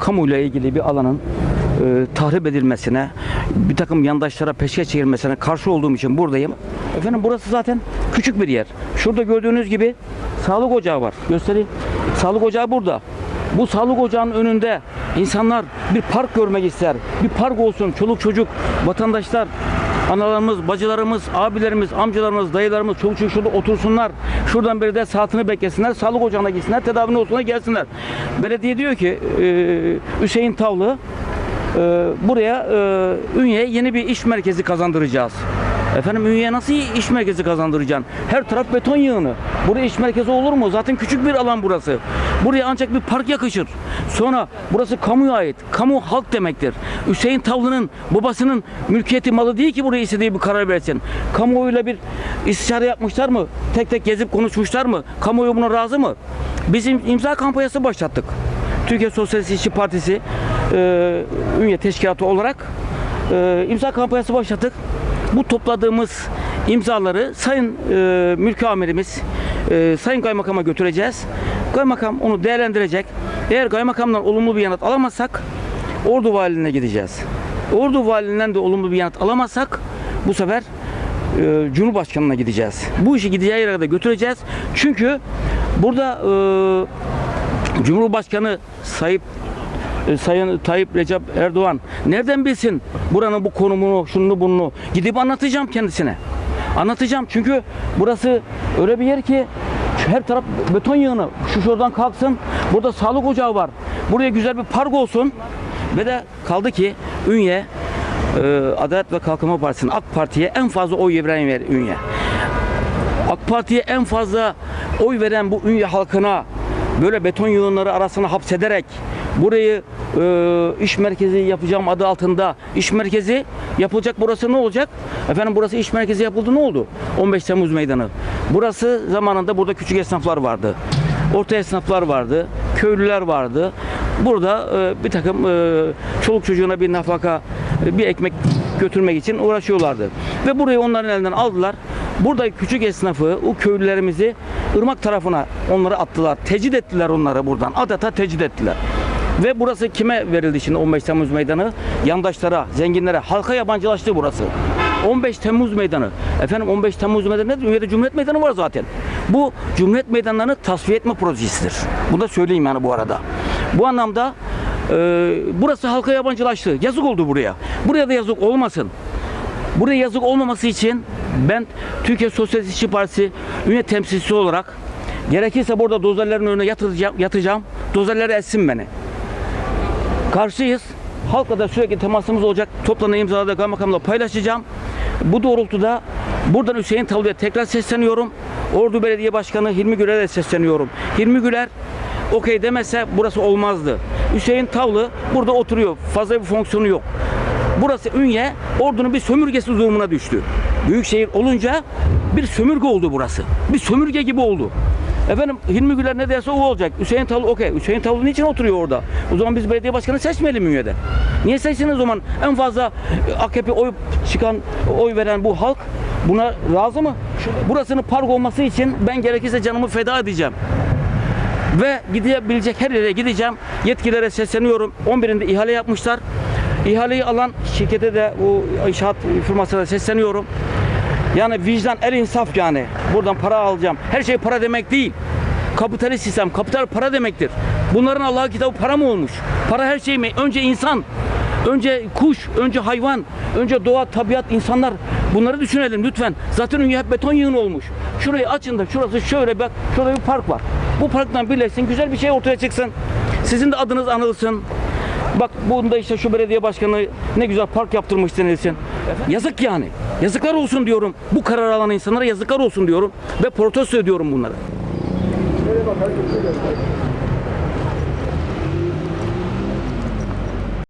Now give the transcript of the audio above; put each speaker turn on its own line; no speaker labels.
kamuyla ilgili bir alanın e, tahrip edilmesine, bir takım yandaşlara peşke çekilmesine karşı olduğum için buradayım. Efendim burası zaten küçük bir yer. Şurada gördüğünüz gibi sağlık ocağı var. Göstereyim. Sağlık ocağı burada. Bu sağlık ocağının önünde insanlar bir park görmek ister. Bir park olsun. Çoluk çocuk, vatandaşlar, analarımız, bacılarımız, abilerimiz, amcalarımız, dayılarımız, çoluk çocuk şurada otursunlar. Şuradan beri de saatini beklesinler. Sağlık ocağına gitsinler. Tedavini olsunlar gelsinler. Belediye diyor ki e, Hüseyin Tavlı e, buraya e, Ünye'ye yeni bir iş merkezi kazandıracağız. Efendim Ünye'ye nasıl iş merkezi kazandıracaksın? Her taraf beton yığını. Buraya iş merkezi olur mu? Zaten küçük bir alan burası. Buraya ancak bir park yakışır. Sonra burası kamuya ait. Kamu halk demektir. Hüseyin Tavlı'nın babasının mülkiyeti malı değil ki buraya istediği bir karar versin. Kamuoyuyla bir istişare yapmışlar mı? Tek tek gezip konuşmuşlar mı? Kamuoyu buna razı mı? Bizim imza kampanyası başlattık. Türkiye Sosyalist İşçi Partisi e, Ünye Teşkilatı olarak e, imza kampanyası başlattık. Bu topladığımız imzaları Sayın e, Mülki Amirimiz, e, Sayın Kaymakam'a götüreceğiz. Kaymakam onu değerlendirecek. Eğer kaymakamdan olumlu bir yanıt alamazsak Ordu Valiliğine gideceğiz. Ordu Valiliğinden de olumlu bir yanıt alamazsak bu sefer e, Cumhurbaşkanı'na gideceğiz. Bu işi gideceği yere kadar götüreceğiz. Çünkü burada e, Cumhurbaşkanı Sayıp e, Sayın Tayyip Recep Erdoğan nereden bilsin buranın bu konumunu, şunu bunu gidip anlatacağım kendisine. Anlatacağım çünkü burası öyle bir yer ki her taraf beton yığını. Şu şuradan kalksın. Burada sağlık ocağı var. Buraya güzel bir park olsun. Ve de kaldı ki Ünye e, Adalet ve Kalkınma Partisi'nin AK Parti'ye en fazla oy veren yer Ünye. AK Parti'ye en fazla oy veren bu Ünye halkına böyle beton yığınları arasına hapsederek burayı e, iş merkezi yapacağım adı altında iş merkezi yapılacak burası ne olacak? Efendim burası iş merkezi yapıldı ne oldu? 15 Temmuz meydanı. Burası zamanında burada küçük esnaflar vardı. Orta esnaflar vardı. Köylüler vardı. Burada e, bir takım e, çoluk çocuğuna bir nafaka, e, bir ekmek götürmek için uğraşıyorlardı. Ve burayı onların elinden aldılar. Burada küçük esnafı, o köylülerimizi ırmak tarafına onları attılar. Tecid ettiler onları buradan. Adeta tecid ettiler. Ve burası kime verildi şimdi 15 Temmuz meydanı? Yandaşlara, zenginlere, halka yabancılaştı burası. 15 Temmuz meydanı. Efendim 15 Temmuz meydanı nedir? Dünyada Cumhuriyet Meydanı var zaten. Bu Cumhuriyet Meydanlarını tasfiye etme projesidir. Bunu da söyleyeyim yani bu arada. Bu anlamda e, burası halka yabancılaştı. Yazık oldu buraya. Buraya da yazık olmasın. Buraya yazık olmaması için ben Türkiye Sosyalist İşçi Partisi üye temsilcisi olarak gerekirse burada dozerlerin önüne yatıracağım, yatacağım. Dozerler etsin beni. Karşıyız. Halkla da sürekli temasımız olacak. Toplanan imzaları kaymakamla paylaşacağım. Bu doğrultuda buradan Hüseyin Tavlı'ya tekrar sesleniyorum. Ordu Belediye Başkanı Hilmi Güler'e de sesleniyorum. Hilmi Güler okey demese burası olmazdı. Hüseyin Tavlı burada oturuyor. Fazla bir fonksiyonu yok. Burası Ünye, ordunun bir sömürgesi durumuna düştü. Büyükşehir olunca bir sömürge oldu burası. Bir sömürge gibi oldu. Efendim Hilmi Güler ne derse o olacak. Hüseyin Tavlı okey. Hüseyin Tavlı niçin oturuyor orada? O zaman biz belediye başkanı seçmeyelim Ünye'de. Niye seçsin o zaman? En fazla e, AKP oy çıkan, oy veren bu halk buna razı mı? Burasının park olması için ben gerekirse canımı feda edeceğim ve gidebilecek her yere gideceğim. Yetkililere sesleniyorum. 11'inde ihale yapmışlar. İhaleyi alan şirkete de o inşaat firmasına sesleniyorum. Yani vicdan el insaf yani. Buradan para alacağım. Her şey para demek değil. Kapitalist sistem, kapital para demektir. Bunların Allah'a kitabı para mı olmuş? Para her şey mi? Önce insan, önce kuş, önce hayvan, önce doğa, tabiat, insanlar. Bunları düşünelim lütfen. Zaten dünya hep beton yığını olmuş. Şurayı açın da şurası şöyle bak. Şurada bir park var. Bu parktan birleşsin, güzel bir şey ortaya çıksın. Sizin de adınız anılsın. Bak bunda işte şu belediye başkanı ne güzel park yaptırmış denilsin. Yazık yani. Yazıklar olsun diyorum. Bu karar alan insanlara yazıklar olsun diyorum. Ve protesto ediyorum bunları.